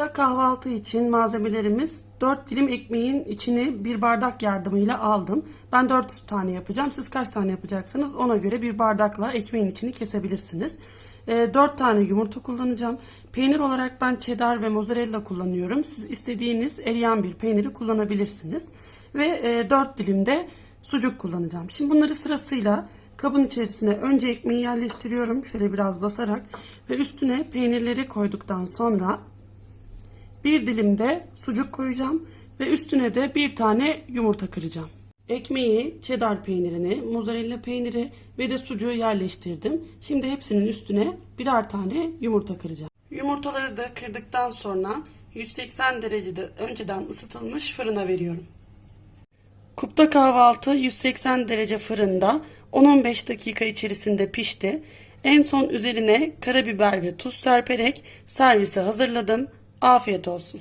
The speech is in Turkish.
Kupta kahvaltı için malzemelerimiz 4 dilim ekmeğin içini bir bardak yardımıyla aldım. Ben 4 tane yapacağım. Siz kaç tane yapacaksınız ona göre bir bardakla ekmeğin içini kesebilirsiniz. 4 tane yumurta kullanacağım. Peynir olarak ben cheddar ve mozzarella kullanıyorum. Siz istediğiniz eriyen bir peyniri kullanabilirsiniz. Ve 4 dilim de sucuk kullanacağım. Şimdi bunları sırasıyla kabın içerisine önce ekmeği yerleştiriyorum. Şöyle biraz basarak ve üstüne peynirleri koyduktan sonra bir dilim de sucuk koyacağım ve üstüne de bir tane yumurta kıracağım. Ekmeği, cheddar peynirini, mozzarella peyniri ve de sucuğu yerleştirdim. Şimdi hepsinin üstüne birer tane yumurta kıracağım. Yumurtaları da kırdıktan sonra 180 derecede önceden ısıtılmış fırına veriyorum. Kupta kahvaltı 180 derece fırında 10-15 dakika içerisinde pişti. En son üzerine karabiber ve tuz serperek servise hazırladım. Afiyet olsun.